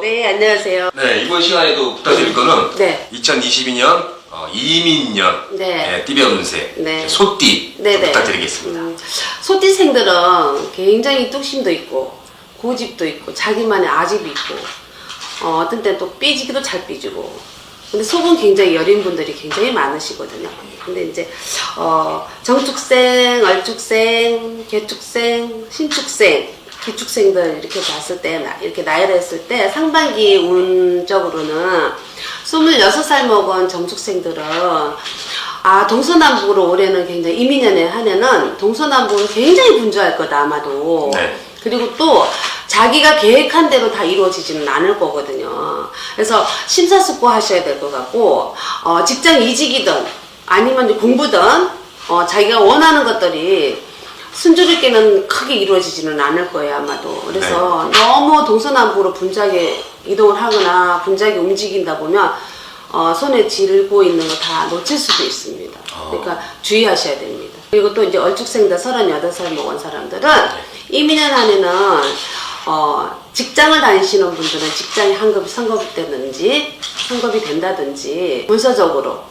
네, 안녕하세요. 네, 이번 시간에도 부탁드릴 거는 네. 2022년 어, 이민년 네. 네, 띠별 운세 네. 소띠 좀 네네. 부탁드리겠습니다. 음, 소띠생들은 굉장히 뚝심도 있고 고집도 있고 자기만의 아집이 있고 어, 어떤 때는 또 삐지기도 잘 삐지고 근데 속은 굉장히 여린 분들이 굉장히 많으시거든요. 근데 이제 어, 정축생, 얼축생, 개축생, 신축생, 기축생들 이렇게 봤을 때 나- 이렇게 나열을 했을 때 상반기 운적으로는 26살 먹은 정축생들은 아 동서남북으로 올해는 굉장히 이민년에 한 해는 동서남북으로 굉장히 분주할 거다 아마도 네. 그리고 또 자기가 계획한 대로 다 이루어지지는 않을 거거든요. 그래서 심사숙고 하셔야 될 것 같고 어, 직장 이직이든 아니면 공부든 어, 자기가 원하는 것들이 순조롭게는 크게 이루어지지는 않을 거예요 아마도. 그래서 너무 동서남북으로 분주하게 이동을 하거나 분주하게 움직인다 보면 어, 손에 쥐고 있는 거 다 놓칠 수도 있습니다. 그러니까 주의하셔야 됩니다. 그리고 또 이제 얼죽생들 38살 먹은 사람들은 이민년 안에는 어, 직장을 다니시는 분들은 직장이 한급이 성급이 되든지 성급이 된다든지 문서적으로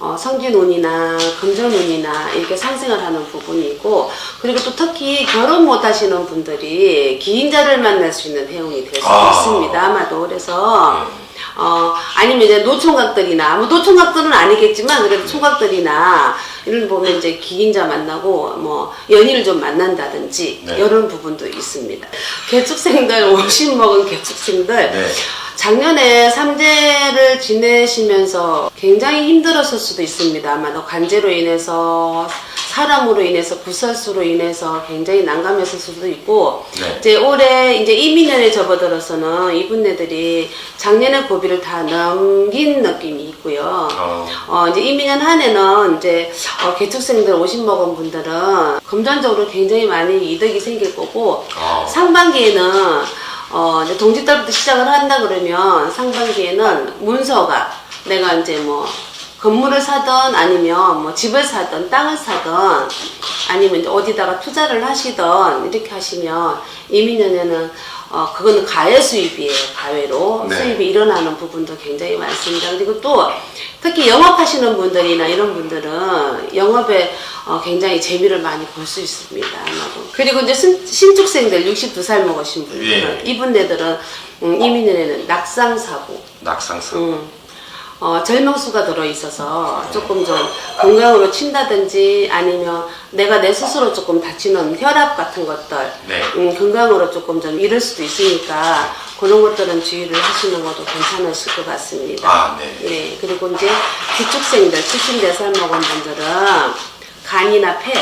어, 성진운이나 금전운이나 이렇게 상승을 하는 부분이 있고 그리고 또 특히 결혼 못 하시는 분들이 기인자를 만날 수 있는 해운이 될 수도 아. 있습니다 아마도 그래서 어, 아니면 이제 노총각들이나, 뭐 노총각들은 아니겠지만, 그래도 총각들이나, 이런 보면 이제 기인자 만나고, 뭐, 연인을 좀 만난다든지, 네. 이런 부분도 있습니다. 개축생들, 50 먹은 개축생들, 네. 작년에 삼재를 지내시면서 굉장히 힘들었을 수도 있습니다. 아마도 관제로 인해서 사람으로 인해서 구설수로 인해서 굉장히 난감했을 수도 있고 네. 이제 올해 이제 이민년에 접어들어서는 이분네들이 작년의 고비를 다 넘긴 느낌이 있고요. 어. 어, 이제 이민년 한 해는 이제 어, 개축생들 50 먹은 분들은 금전적으로 굉장히 많이 이득이 생길 거고 아. 상반기에는 어, 이제 동짓달부터 시작을 한다 그러면 상반기에는 문서가 내가 이제 뭐 건물을 사든 아니면 뭐 집을 사든 땅을 사든 아니면 이제 어디다가 투자를 하시든 이렇게 하시면 이민년에는 어, 그거는 가외 수입이에요. 가외로 네. 수입이 일어나는 부분도 굉장히 많습니다. 그리고 또 특히 영업하시는 분들이나 이런 분들은 영업에 어, 굉장히 재미를 많이 볼 수 있습니다. 아마도. 그리고 이제 신, 신축생들 62살 먹으신 분들은 예. 이분들은 음, 이민년에는 낙상 사고, 낙상사. 음, 어, 절명수가 들어있어서 조금 좀 건강으로 친다든지 아니면 내가 내 스스로 조금 다치는 혈압 같은 것들 네. 음, 건강으로 조금 좀 잃을 수도 있으니까 그런 것들은 주의를 하시는 것도 괜찮으실 것 같습니다. 아, 네. 네, 그리고 이제 기축생들 74살 먹은 분들은 간이나 폐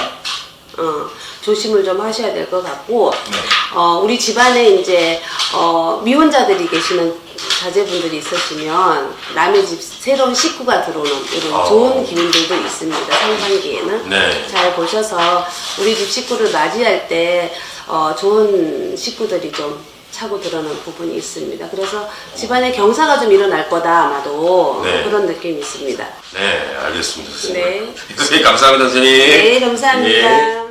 어, 조심을 좀 하셔야 될 것 같고 네. 어, 우리 집안에 이제 어, 미혼자들이 계시는 자제분들이 있으시면 남의 집 새로운 식구가 들어오는 이런 어. 좋은 기운들도 있습니다 상반기에는 네. 잘 보셔서 우리 집 식구를 맞이할 때 어, 좋은 식구들이 좀 차고 들어오는 부분이 있습니다. 그래서 집안에 경사가 좀 일어날 거다 아마도 네. 그런 느낌이 있습니다. 네, 알겠습니다, 선생님. 네. 선생님 감사합니다, 선생님. 네, 감사합니다. 예.